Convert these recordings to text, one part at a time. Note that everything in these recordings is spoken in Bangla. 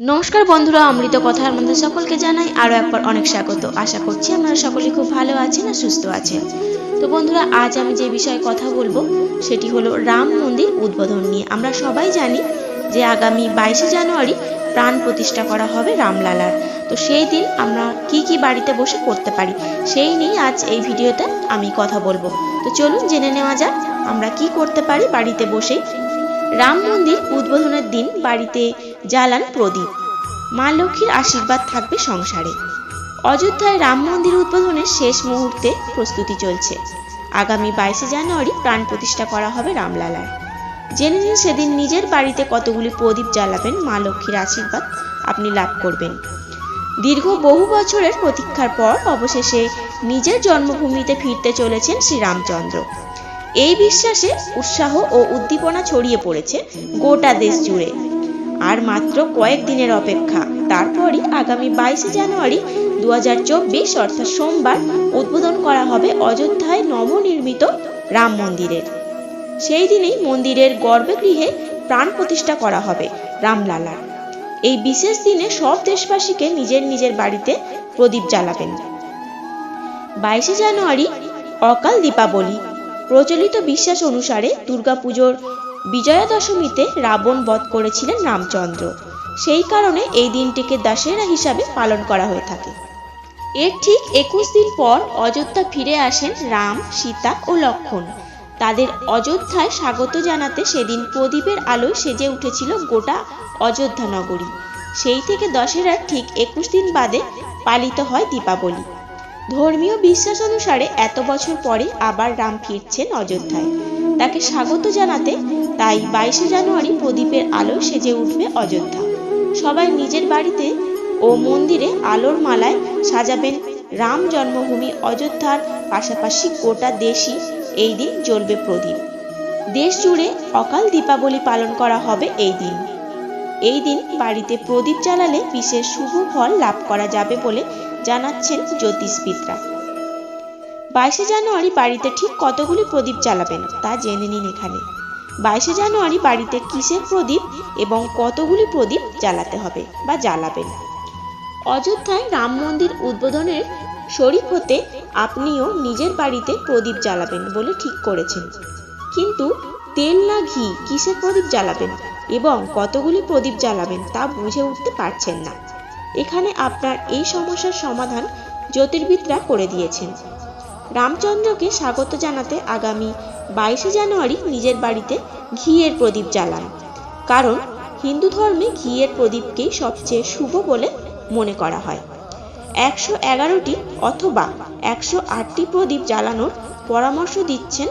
নমস্কার বন্ধুরা, অমৃত কথা আমাদের সকলকে জানাই আরও একবার অনেক স্বাগত। আশা করছি আপনারা সকলে খুব ভালো আছেন আর সুস্থ আছেন। তো বন্ধুরা, আজ আমি যে বিষয়ে কথা বলব, সেটি হলো রাম মন্দির উদ্বোধন নিয়ে। আমরা সবাই জানি যে আগামী বাইশে জানুয়ারি প্রাণ প্রতিষ্ঠা করা হবে রামলালার। তো সেই দিন আমরা কি কি বাড়িতে বসে করতে পারি, সেই নিয়ে আজ এই ভিডিওতে আমি কথা বলব। তো চলুন জেনে নেওয়া যাক আমরা কি করতে পারি বাড়িতে বসেই। রাম মন্দির উদ্বোধনের দিন বাড়িতে জ্বালান প্রদীপ। মা লক্ষ্মীর আশীর্বাদ থাকবে সংসারে। অযোধ্যায় রাম মন্দির উদ্বোধনের শেষ মুহূর্তে প্রস্তুতি চলছে। আগামী বাইশে জানুয়ারি প্রাণ প্রতিষ্ঠা করা হবে রামলালার। জেনে নিন সেদিন নিজের বাড়িতে কতগুলি প্রদীপ জ্বালাবেন মা লক্ষ্মীর আশীর্বাদ। আপনি লাভ করবেন। দীর্ঘ বহু বছরের প্রতীক্ষার পর অবশেষে নিজের জন্মভূমিতে ফিরতে চলেছেন শ্রীরামচন্দ্র। এই বিশ্বাসে উৎসাহ ও উদ্দীপনা ছড়িয়ে পড়েছে গোটা দেশ জুড়ে। আর মাত্র কয়েক দিনের অপেক্ষা। তারপরই আগামী বাইশে জানুয়ারি দু হাজার চব্বিশ, অর্থাৎ সোমবার, উদ্বোধন করা হবে অযোধ্যায় নবনির্মিত রাম মন্দিরের। সেই দিনেই মন্দিরের গর্ভগৃহে প্রাণ প্রতিষ্ঠা করা হবে রামলালার। এই বিশেষ দিনে সব দেশবাসীকে নিজের নিজের বাড়িতে প্রদীপ জ্বালাবেন। বাইশে জানুয়ারি, অকাল দীপাবলি। প্রচলিত বিশ্বাস অনুসারে দুর্গাপুজোর বিজয়া দশমীতে রাবণ বধ করেছিলেন রামচন্দ্র। সেই কারণে এই দিনটিকে দশেরা হিসাবে পালন করা হয়ে থাকে। এর ঠিক একুশ দিন পর অযোধ্যা ফিরে আসেন রাম, সীতা ও লক্ষণ। তাদের অযোধ্যায় স্বাগত জানাতে সেদিন প্রদীপের আলোয় সেজে উঠেছিল গোটা অযোধ্যা নগরী। সেই থেকে দশেরার ঠিক একুশ দিন বাদে পালিত হয় দীপাবলি। ধর্মীয় বিশ্বাস অনুসারে এত বছর পরে আবার রাম ফিরছেন অযোধ্যায়। তাকে স্বাগত জানাতে তাই বাইশে জানুয়ারি প্রদীপের আলো সেজে উঠবে অযোধ্যা। সবাই নিজের বাড়িতে ও মন্দিরে আলোর মালায় সাজাবেন রাম জন্মভূমি অযোধ্যার পাশাপাশি গোটা দেশই এই দিন জ্বলবে প্রদীপ। দেশ জুড়ে অকাল দীপাবলি পালন করা হবে এই দিন। এই দিন বাড়িতে প্রদীপ জ্বালালে বিশেষ শুভ ফল লাভ করা যাবে বলে জানাচ্ছেন জ্যোতিষবিদরা। বাইশে জানুয়ারি বাড়িতে ঠিক কতগুলি প্রদীপ জ্বালাবেন তা জেনে নিন এখানে। বাইশে জানুয়ারি বাড়িতে কিসের প্রদীপ এবং কতগুলি প্রদীপ জ্বালাতে হবে বা জ্বালাবেন? অযোধ্যায় রাম মন্দির উদ্বোধনের শরিক হতে আপনিও নিজের বাড়িতে প্রদীপ জ্বালাবেন বলে ঠিক করেছেন। কিন্তু তেল না ঘি কিসের প্রদীপ জ্বালাবেন এবং কতগুলি প্রদীপ জ্বালাবেন তা বুঝে উঠতে পারছেন না। এখানে আপনার এই সমস্যার সমাধান জ্যোতির্বিদরা করে দিয়েছেন। রামচন্দ্রকে স্বাগত জানাতে আগামী বাইশে জানুয়ারি নিজের বাড়িতে ঘিয়ের প্রদীপ জ্বালান। কারণ হিন্দু ধর্মে ঘিয়ের প্রদীপকেই সবচেয়ে শুভ বলে মনে করা হয়। একশো এগারোটি অথবা একশো আটটি প্রদীপ জ্বালানোর পরামর্শ দিচ্ছেন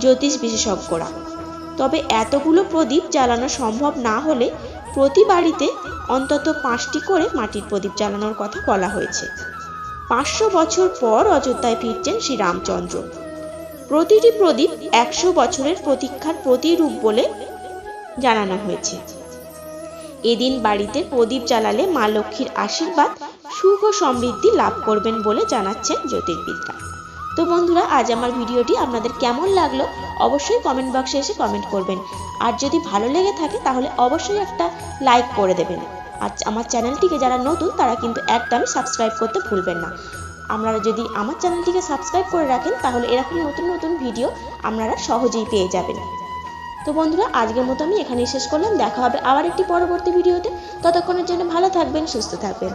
জ্যোতিষ বিশেষজ্ঞরা। তবে এতগুলো প্রদীপ জ্বালানো সম্ভব না হলে প্রতি বাড়িতে অন্তত পাঁচটি করে মাটির প্রদীপ জ্বালানোর কথা বলা হয়েছে। পাঁচশো বছর পর অযোধ্যায় ফিরছেন শ্রীরামচন্দ্র। প্রতিটি প্রদীপ একশো বছরের প্রতীক্ষার প্রতিরূপ বলে জানানো হয়েছে। এদিন বাড়িতে প্রদীপ জ্বালালে মা লক্ষ্মীর আশীর্বাদ, সুখ ও সমৃদ্ধি লাভ করবেন বলে জানাচ্ছেন জ্যোতির্বিদরা। তো বন্ধুরা, আজ আমার ভিডিওটি আপনাদের কেমন লাগল অবশ্যই কমেন্ট বক্সে এসে কমেন্ট করবেন। আর যদি ভালো লেগে থাকে তাহলে অবশ্যই একটা লাইক করে দেবেন। আর আমার চ্যানেলটিকে যারা নতুন, তারা কিন্তু একদমই সাবস্ক্রাইব করতে ভুলবেন না। আপনারা যদি আমার চ্যানেলটিকে সাবস্ক্রাইব করে রাখেন, তাহলে এরকম নতুন নতুন ভিডিও আপনারা সহজেই পেয়ে যাবেন। তো বন্ধুরা, আজকের মতো আমি এখানেই শেষ করলাম। দেখা হবে আবার একটি পরবর্তী ভিডিওতে। ততক্ষণের জন্য ভালো থাকবেন, সুস্থ থাকবেন।